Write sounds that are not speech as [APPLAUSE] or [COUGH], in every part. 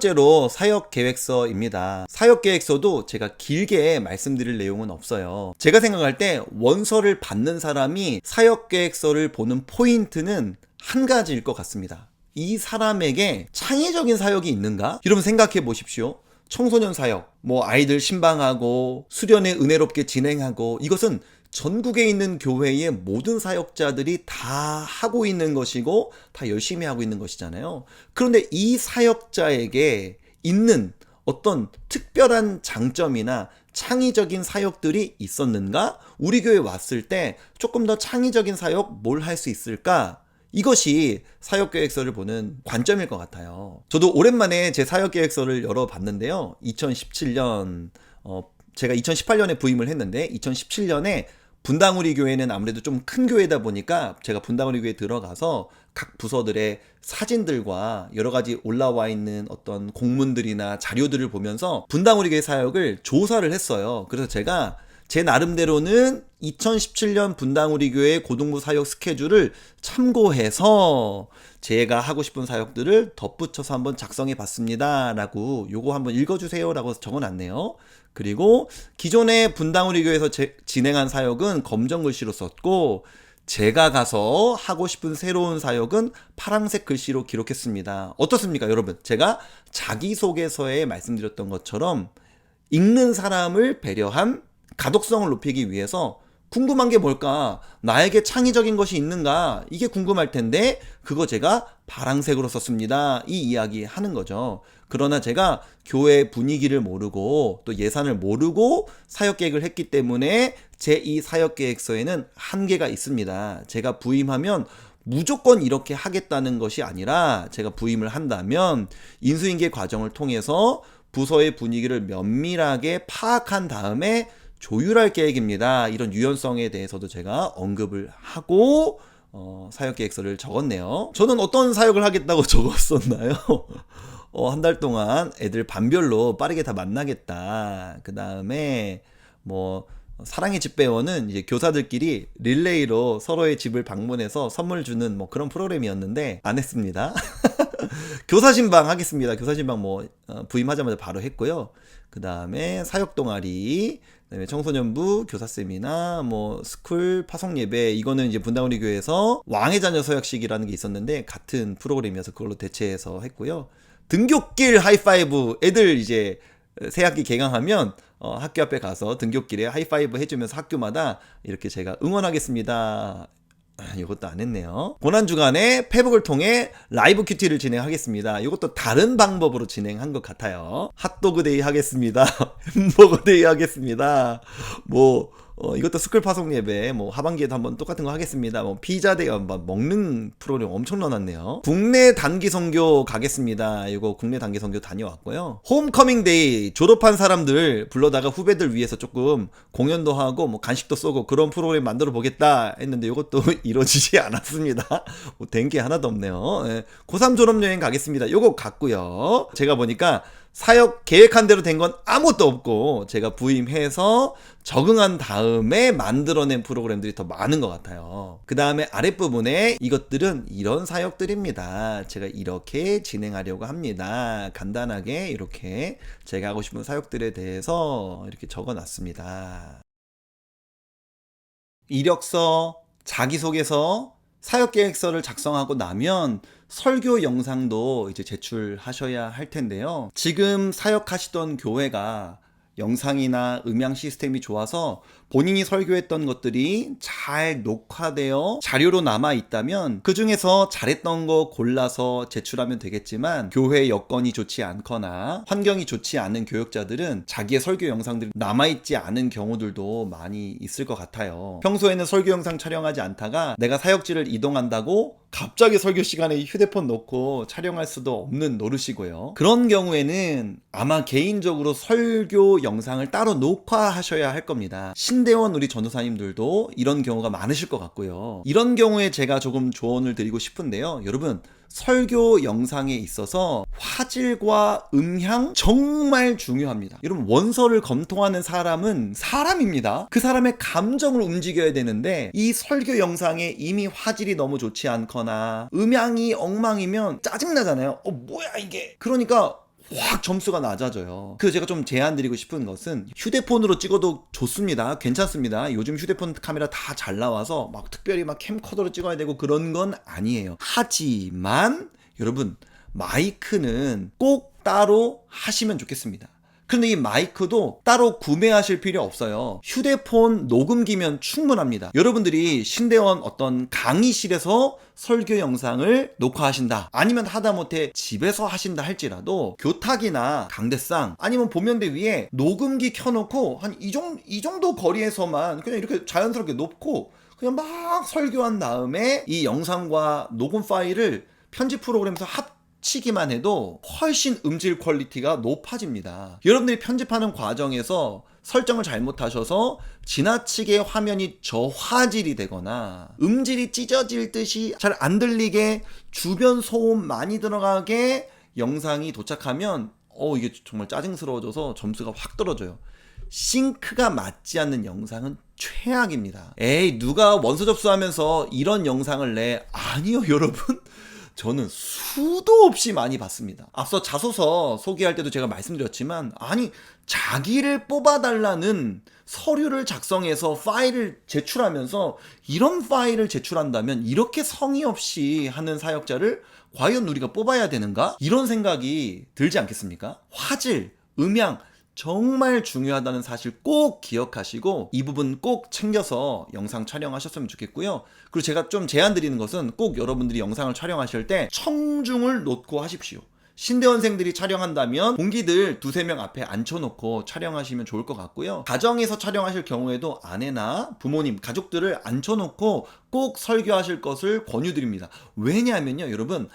번째로 사역 계획서입니다. 사역 계획서도 제가 길게 말씀드릴 내용은 없어요. 제가 생각할 때 원서를 받는 사람이 사역 계획서를 보는 포인트는 한 가지일 것 같습니다. 이 사람에게 창의적인 사역이 있는가? 여러분 생각해 보십시오. 청소년 사역, 뭐 아이들 신방하고 수련회 은혜롭게 진행하고 이것은 전국에 있는 교회의 모든 사역자들이 다 하고 있는 것이고 다 열심히 하고 있는 것이잖아요. 그런데 이 사역자에게 있는 어떤 특별한 장점이나 창의적인 사역들이 있었는가? 우리 교회 왔을 때 조금 더 창의적인 사역 뭘 할 수 있을까? 이것이 사역계획서를 보는 관점일 것 같아요. 저도 오랜만에 제 사역계획서를 열어봤는데요. 2017년, 어, 제가 2018년에 부임을 했는데, 2017년에 분당우리 교회는 아무래도 좀 큰 교회다 보니까 제가 분당우리 교회에 들어가서 각 부서들의 사진들과 여러 가지 올라와 있는 어떤 공문들이나 자료들을 보면서 분당우리 교회 사역을 조사를 했어요. 그래서 제가 제 나름대로는 2017년 분당우리 교회 고등부 사역 스케줄을 참고해서 제가 하고 싶은 사역들을 덧붙여서 한번 작성해 봤습니다. 라고 요거 한번 읽어주세요. 라고 적어 놨네요. 그리고 기존에 분당우리 교회에서 제- 진행한 사역은 검정 글씨로 썼고 제가 가서 하고 싶은 새로운 사역은 파란색 글씨로 기록했습니다. 어떻습니까, 여러분? 제가 자기소개서에 말씀드렸던 것처럼 읽는 사람을 배려한 가독성을 높이기 위해서 궁금한 게 뭘까? 나에게 창의적인 것이 있는가? 이게 궁금할 텐데, 그거 제가 파랑색으로 썼습니다. 이 이야기 하는 거죠. 그러나 제가 교회 분위기를 모르고 또 예산을 모르고 사역 계획을 했기 때문에 제 이 사역 계획서에는 한계가 있습니다. 제가 부임하면 무조건 이렇게 하겠다는 것이 아니라 제가 부임을 한다면 인수인계 과정을 통해서 부서의 분위기를 면밀하게 파악한 다음에 조율할 계획입니다. 이런 유연성에 대해서도 제가 언급을 하고 어, 사역 계획서를 적었네요. 저는 어떤 사역을 하겠다고 [LAUGHS] 적었었나요? [LAUGHS] 어, 한 달 동안 애들 반별로 빠르게 다 만나겠다. 그 다음에 뭐 사랑의 집배원은 이제 교사들끼리 릴레이로 서로의 집을 방문해서 선물 주는 뭐 그런 프로그램이었는데 안 했습니다. [LAUGHS] [LAUGHS] 교사 신방 하겠습니다. 교사 신방 뭐 어, 부임하자마자 바로 했고요. 그 다음에 사역 동아리, 그다음에 청소년부 교사 세미나, 뭐 스쿨 파송 예배 이거는 이제 분당우리 교회에서 왕의 자녀 서약식이라는 게 있었는데 같은 프로그램이어서 그걸로 대체해서 했고요. 등굣길 하이파이브 애들 이제 새 학기 개강하면 어, 학교 앞에 가서 등굣길에 하이파이브 해주면서 학교마다 이렇게 제가 응원하겠습니다. 아, 이것도 안 했네요. 고난 주간에 페북을 통해 라이브 큐티를 진행하겠습니다. 이것도 다른 방법으로 진행한 것 같아요. 핫도그 데이 하겠습니다. [LAUGHS] 햄버거 데이 하겠습니다. 뭐, 어, 이것도 스쿨 파송 예배, 뭐, 하반기에도 한번 똑같은 거 하겠습니다. 뭐, 피자 데이, 막 먹는 프로그램 엄청 넣어놨네요. 국내 단기 선교 가겠습니다. 이거 국내 단기 선교 다녀왔고요. 홈커밍 데이, 졸업한 사람들 불러다가 후배들 위해서 조금 공연도 하고, 뭐, 간식도 쏘고 그런 프로그램 만들어 보겠다 했는데 이것도 [LAUGHS] 이루어지지 않았습니다. 뭐, 된게 하나도 없네요. 예. 고3 졸업여행 가겠습니다. 요거 갔고요. 제가 보니까 사역 계획한 대로 된 건 아무것도 없고 제가 부임해서 적응한 다음에 만들어낸 프로그램들이 더 많은 것 같아요. 그 다음에 아랫부분에 이것들은 이런 사역들입니다. 제가 이렇게 진행하려고 합니다. 간단하게 이렇게 제가 하고 싶은 사역들에 대해서 이렇게 적어 놨습니다. 이력서, 자기소개서, 사역 계획서를 작성하고 나면 설교 영상도 이제 제출하셔야 할 텐데요. 지금 사역하시던 교회가 영상이나 음향 시스템이 좋아서 본인이 설교했던 것들이 잘 녹화되어 자료로 남아 있다면 그 중에서 잘했던 거 골라서 제출하면 되겠지만 교회 여건이 좋지 않거나 환경이 좋지 않은 교역자들은 자기의 설교 영상들이 남아 있지 않은 경우들도 많이 있을 것 같아요. 평소에는 설교 영상 촬영하지 않다가 내가 사역지를 이동한다고 갑자기 설교 시간에 휴대폰 놓고 촬영할 수도 없는 노릇이고요. 그런 경우에는 아마 개인적으로 설교 영상을 따로 녹화하셔야 할 겁니다. 신대원 우리 전도사님들도 이런 경우가 많으실 것 같고요. 이런 경우에 제가 조금 조언을 드리고 싶은데요. 여러분, 설교 영상에 있어서 화질과 음향 정말 중요합니다. 여러분 원서를 검토하는 사람은 사람입니다. 그 사람의 감정을 움직여야 되는데 이 설교 영상에 이미 화질이 너무 좋지 않거나 음향이 엉망이면 짜증나잖아요. 어 뭐야 이게? 그러니까 확 점수가 낮아져요. 그래서 제가 좀 제안 드리고 싶은 것은 휴대폰으로 찍어도 좋습니다. 괜찮습니다. 요즘 휴대폰 카메라 다 잘 나와서 막 특별히 막 캠코더로 찍어야 되고 그런 건 아니에요. 하지만 여러분 마이크는 꼭 따로 하시면 좋겠습니다. 근데 이 마이크도 따로 구매하실 필요 없어요. 휴대폰 녹음기면 충분합니다. 여러분들이 신대원 어떤 강의실에서 설교 영상을 녹화하신다. 아니면 하다못해 집에서 하신다 할지라도 교탁이나 강대상 아니면 보면대 위에 녹음기 켜놓고 한 이 정도, 이 정도 거리에서만 그냥 이렇게 자연스럽게 놓고 그냥 막 설교한 다음에 이 영상과 녹음 파일을 편집 프로그램에서 합 치기만 해도 훨씬 음질 퀄리티가 높아집니다. 여러분들이 편집하는 과정에서 설정을 잘못하셔서 지나치게 화면이 저화질이 되거나 음질이 찢어질 듯이 잘 안 들리게 주변 소음 많이 들어가게 영상이 도착하면 어 이게 정말 짜증스러워져서 점수가 확 떨어져요. 싱크가 맞지 않는 영상은 최악입니다. 에이 누가 원서 접수하면서 이런 영상을 내 아니요 여러분 저는 수도 없이 많이 봤습니다. 앞서 자소서 소개할 때도 제가 말씀드렸지만, 아니, 자기를 뽑아달라는 서류를 작성해서 파일을 제출하면서 이런 파일을 제출한다면 이렇게 성의 없이 하는 사역자를 과연 우리가 뽑아야 되는가? 이런 생각이 들지 않겠습니까? 화질, 음향, 정말 중요하다는 사실 꼭 기억하시고 이 부분 꼭 챙겨서 영상 촬영하셨으면 좋겠고요. 그리고 제가 좀 제안 드리는 것은 꼭 여러분들이 영상을 촬영하실 때 청중을 놓고 하십시오. 신대원생들이 촬영한다면 동기들 두세 명 앞에 앉혀놓고 촬영하시면 좋을 것 같고요. 가정에서 촬영하실 경우에도 아내나 부모님, 가족들을 앉혀놓고 꼭 설교하실 것을 권유드립니다. 왜냐하면요, 여러분,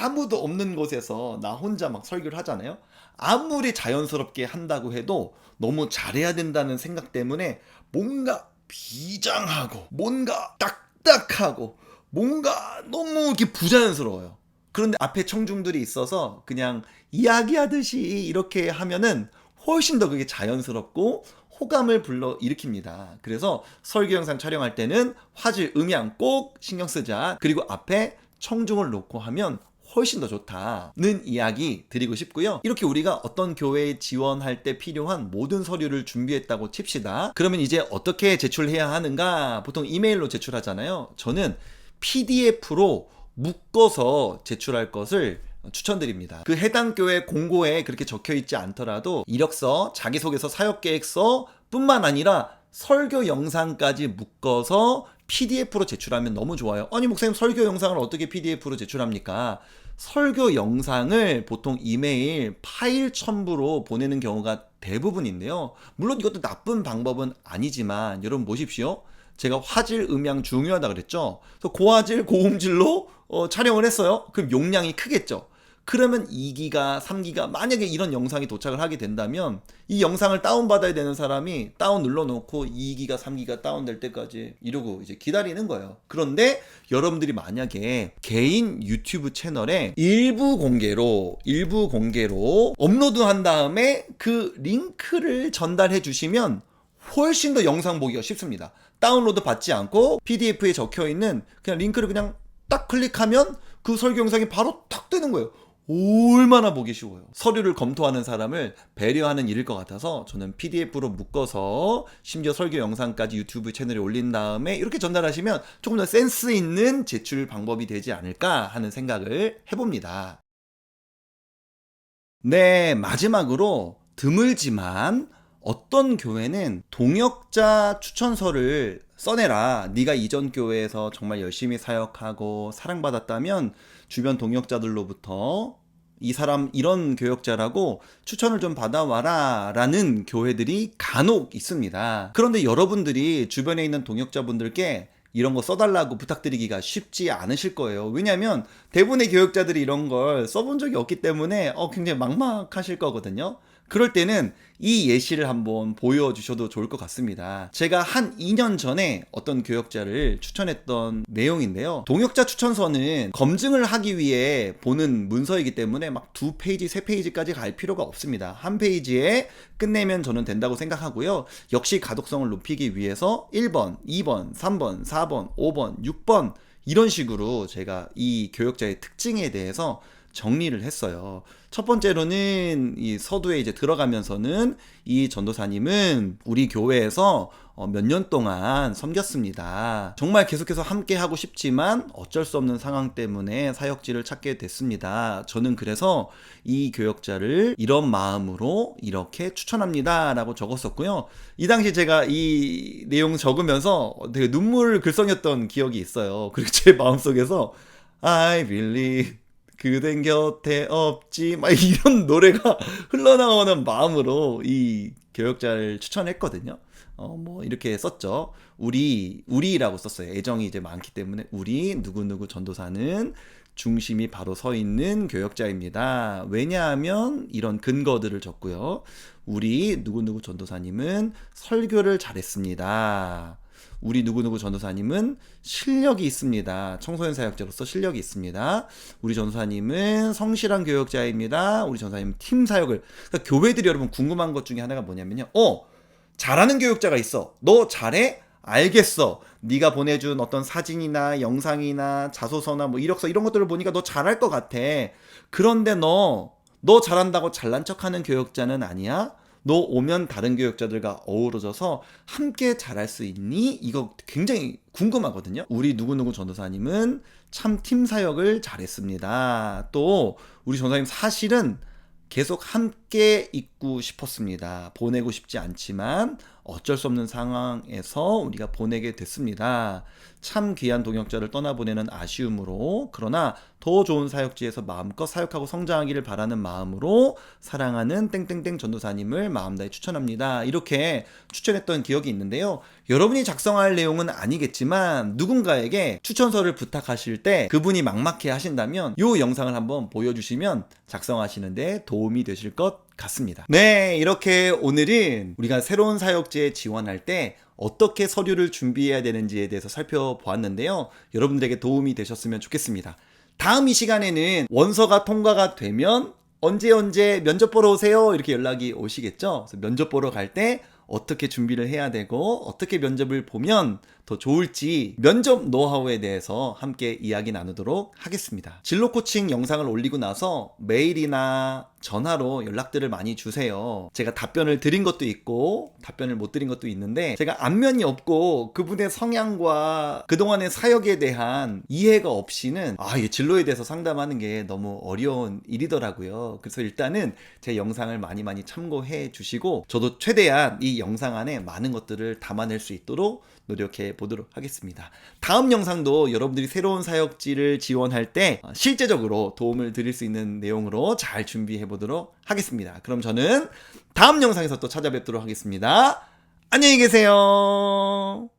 아무도 없는 곳에서 나 혼자 막 설교를 하잖아요. 아무리 자연스럽게 한다고 해도 너무 잘해야 된다는 생각 때문에 뭔가 비장하고 뭔가 딱딱하고 뭔가 너무 이렇게 부자연스러워요. 그런데 앞에 청중들이 있어서 그냥 이야기하듯이 이렇게 하면은 훨씬 더 그게 자연스럽고 호감을 불러 일으킵니다. 그래서 설교 영상 촬영할 때는 화질, 음향 꼭 신경 쓰자. 그리고 앞에 청중을 놓고 하면 훨씬 더 좋다는 이야기 드리고 싶고요. 이렇게 우리가 어떤 교회에 지원할 때 필요한 모든 서류를 준비했다고 칩시다. 그러면 이제 어떻게 제출해야 하는가? 보통 이메일로 제출하잖아요. 저는 PDF로 묶어서 제출할 것을 추천드립니다. 그 해당 교회 공고에 그렇게 적혀 있지 않더라도 이력서, 자기소개서, 사역계획서 뿐만 아니라 설교 영상까지 묶어서 PDF로 제출하면 너무 좋아요. 아니, 목사님 설교 영상을 어떻게 PDF로 제출합니까? 설교 영상을 보통 이메일 파일 첨부로 보내는 경우가 대부분인데요. 물론 이것도 나쁜 방법은 아니지만 여러분 보십시오. 제가 화질, 음향 중요하다 그랬죠. 그래서 고화질, 고음질로 어, 촬영을 했어요. 그럼 용량이 크겠죠. 그러면 2기가, 3기가 만약에 이런 영상이 도착을 하게 된다면 이 영상을 다운받아야 되는 사람이 다운 눌러놓고 2기가, 3기가 다운될 때까지 이러고 이제 기다리는 거예요. 그런데 여러분들이 만약에 개인 유튜브 채널에 일부 공개로, 일부 공개로 업로드 한 다음에 그 링크를 전달해 주시면 훨씬 더 영상 보기가 쉽습니다. 다운로드 받지 않고 PDF에 적혀 있는 그냥 링크를 그냥 딱 클릭하면 그 설교 영상이 바로 딱 뜨는 거예요. 얼마나 보기 쉬워요. 서류를 검토하는 사람을 배려하는 일일 것 같아서 저는 PDF로 묶어서 심지어 설교 영상까지 유튜브 채널에 올린 다음에 이렇게 전달하시면 조금 더 센스 있는 제출 방법이 되지 않을까 하는 생각을 해봅니다. 네, 마지막으로 드물지만 어떤 교회는 동역자 추천서를 써내라. 네가 이전 교회에서 정말 열심히 사역하고 사랑받았다면 주변 동역자들로부터 이 사람 이런 교역자라고 추천을 좀 받아와라 라는 교회들이 간혹 있습니다. 그런데 여러분들이 주변에 있는 동역자분들께 이런 거 써달라고 부탁드리기가 쉽지 않으실 거예요. 왜냐하면 대부분의 교역자들이 이런 걸 써본 적이 없기 때문에 어, 굉장히 막막하실 거거든요. 그럴 때는 이 예시를 한번 보여주셔도 좋을 것 같습니다. 제가 한 2년 전에 어떤 교역자를 추천했던 내용인데요. 동역자 추천서는 검증을 하기 위해 보는 문서이기 때문에 막 두 페이지, 세 페이지까지 갈 필요가 없습니다. 한 페이지에 끝내면 저는 된다고 생각하고요. 역시 가독성을 높이기 위해서 1번, 2번, 3번, 4번, 5번, 6번 이런 식으로 제가 이 교역자의 특징에 대해서 정리를 했어요. 첫 번째로는 이 서두에 이제 들어가면서는 이 전도사님은 우리 교회에서 어, 몇년 동안 섬겼습니다. 정말 계속해서 함께 하고 싶지만 어쩔 수 없는 상황 때문에 사역지를 찾게 됐습니다. 저는 그래서 이 교역자를 이런 마음으로 이렇게 추천합니다 라고 적었었고요. 이 당시 제가 이 내용 적으면서 되게 눈물 글썽였던 기억이 있어요. 그리고 제 마음속에서 I believe 그댄 곁에 없지 막 이런 [LAUGHS] 노래가 흘러나오는 마음으로 이 교역자를 추천했거든요. 어 뭐 이렇게 썼죠. 우리 우리라고 썼어요. 애정이 이제 많기 때문에 우리 누구누구 전도사는 중심이 바로 서 있는 교역자입니다. 왜냐하면 이런 근거들을 적고요. 우리 누구누구 전도사님은 설교를 잘했습니다. 우리 누구누구 전도사님은 실력이 있습니다. 청소년 사역자로서 실력이 있습니다. 우리 전도사님은 성실한 교역자입니다. 우리 전도사님은 팀 사역을. 그러니까 교회들이 여러분 궁금한 것 중에 하나가 뭐냐면요. 어, 잘하는 교역자가 있어. 너 잘해? 알겠어. 네가 보내준 어떤 사진이나 영상이나 자소서나 뭐 이력서 이런 것들을 보니까 너 잘할 것 같아. 그런데 너, 너 잘한다고 잘난 척하는 교역자는 아니야? 너 오면 다른 교역자들과 어우러져서 함께 잘할 수 있니? 이거 굉장히 궁금하거든요. 우리 누구누구 전도사님은 참 팀 사역을 잘했습니다. 또 우리 전도사님 사실은 계속 함께 있고 싶었습니다. 보내고 싶지 않지만 어쩔 수 없는 상황에서 우리가 보내게 됐습니다. 참 귀한 동역자를 떠나보내는 아쉬움으로 그러나 더 좋은 사역지에서 마음껏 사역하고 성장하기를 바라는 마음으로 사랑하는 땡땡땡 전도사님을 마음 다해 추천합니다. 이렇게 추천했던 기억이 있는데요. 여러분이 작성할 내용은 아니겠지만 누군가에게 추천서를 부탁하실 때 그분이 막막해 하신다면 이 영상을 한번 보여주시면 작성하시는데 도움이 되실 것 같습니다. 네, 이렇게 오늘은 우리가 새로운 사역지에 지원할 때 어떻게 서류를 준비해야 되는지에 대해서 살펴보았는데요. 여러분들에게 도움이 되셨으면 좋겠습니다. 다음 이 시간에는 원서가 통과가 되면 언제 언제 면접 보러 오세요 이렇게 연락이 오시겠죠. 면접 보러 갈때 어떻게 준비를 해야 되고 어떻게 면접을 보면 더 좋을지 면접 노하우에 대해서 함께 이야기 나누도록 하겠습니다. 진로 코칭 영상을 올리고 나서 메일이나 전화로 연락들을 많이 주세요. 제가 답변을 드린 것도 있고 답변을 못 드린 것도 있는데 제가 안면이 없고 그분의 성향과 그동안의 사역에 대한 이해가 없이는 아, 이 진로에 대해서 상담하는 게 너무 어려운 일이더라고요. 그래서 일단은 제 영상을 많이 많이 참고해 주시고 저도 최대한 이 영상 안에 많은 것들을 담아낼 수 있도록 노력해 보도록 하겠습니다. 다음 영상도 여러분들이 새로운 사역지를 지원할 때 어, 실제적으로 도움을 드릴 수 있는 내용으로 잘 준비해 보도록 하겠습니다. 그럼 저는 다음 영상에서 또 찾아뵙도록 하겠습니다. 안녕히 계세요.